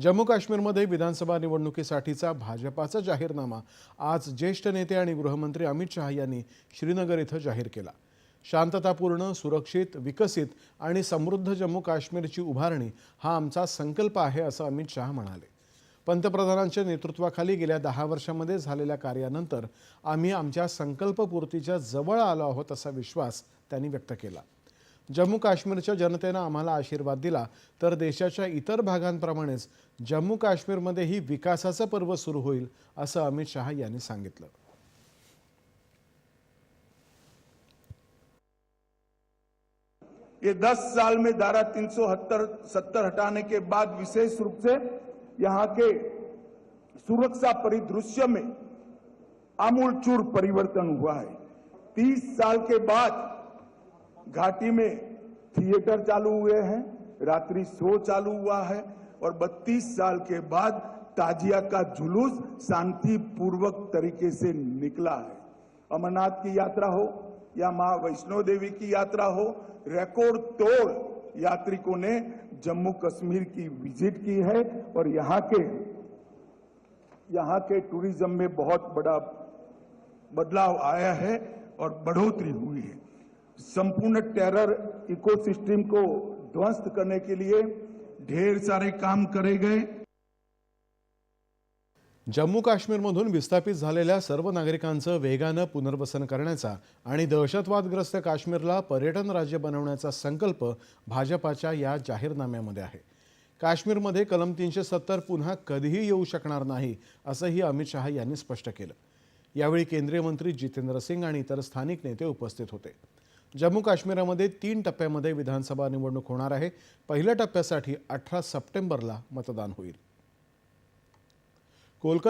जम्मू काश्मीरमध्ये विधानसभा निवडणुकीसाठीचा भाजपाचा जाहीरनामा. आज ज्येष्ठ नेते आणि गृहमंत्री अमित शहा यांनी श्रीनगर इथं जाहीर केला. शांततापूर्ण सुरक्षित विकसित आणि समृद्ध जम्मू काश्मीरची उभारणी हा आमचा संकल्प आहे असं अमित शहा म्हणाले. पंतप्रधानांच्या नेतृत्वाखाली गेल्या दहा वर्षामध्ये झालेल्या कार्यानंतर आम्ही आमच्या संकल्पपूर्तीच्या जवळ आलो आहोत असा विश्वास त्यांनी व्यक्त केला. जम्मू काश्मीरच्या जनतेनं आम्हाला आशीर्वाद दिला. तर देशाच्या इतर भागांप्रमाणेच जम्मू काश्मीरमध्येही विकासाचं पर्व सुरू होईल असं अमित शहा यांनी सांगितलं. ये 10 साल में धारा तीन सौ सत्तर हटाने के बाद विशेष रूप से यहां के सुरक्षा परिदृश्य में आमूलचूर परिवर्तन हुआ है। 30 साल के बाद घाटी में थिएटर चालू हुए हैं, रात्रि शो चालू हुआ है और 32 साल के बाद ताजिया का जुलूस शांतिपूर्वक तरीके से निकला है। अमरनाथ की यात्रा हो या माँ वैष्णो देवी की यात्रा हो रिकॉर्ड तोड़ यात्रिकों ने जम्मू कश्मीर की विज़िट की है और यहाँ के यहाँ के टूरिज़्म में बहुत बड़ा बदलाव आया है और बढ़ोतरी हुई है। संपूर्ण टेरर इकोसिस्टम को ध्वस्त करने के लिए ढेर सारे काम करे गए। जम्मू काश्मीरमधून विस्थापित झालेल्या सर्व नागरिकांचं वेगानं पुनर्वसन करण्याचा आणि दहशतवादग्रस्त काश्मीरला पर्यटन राज्य बनवण्याचा संकल्प भाजपाच्या या जाहीरनाम्यामध्ये आहे. काश्मीरमध्ये कलम तीनशे सत्तर पुन्हा कधीही येऊ शकणार नाही असंही अमित शहा यांनी स्पष्ट केलं. यावेळी केंद्रीय मंत्री जितेंद्र सिंग आणि इतर स्थानिक नेते उपस्थित होते. जम्मू काश्मीरमध्ये तीन टप्प्यामध्ये विधानसभा निवडणूक होणार आहे. पहिल्या टप्प्यासाठी अठरा सप्टेंबरला मतदान होईल. कोलकाता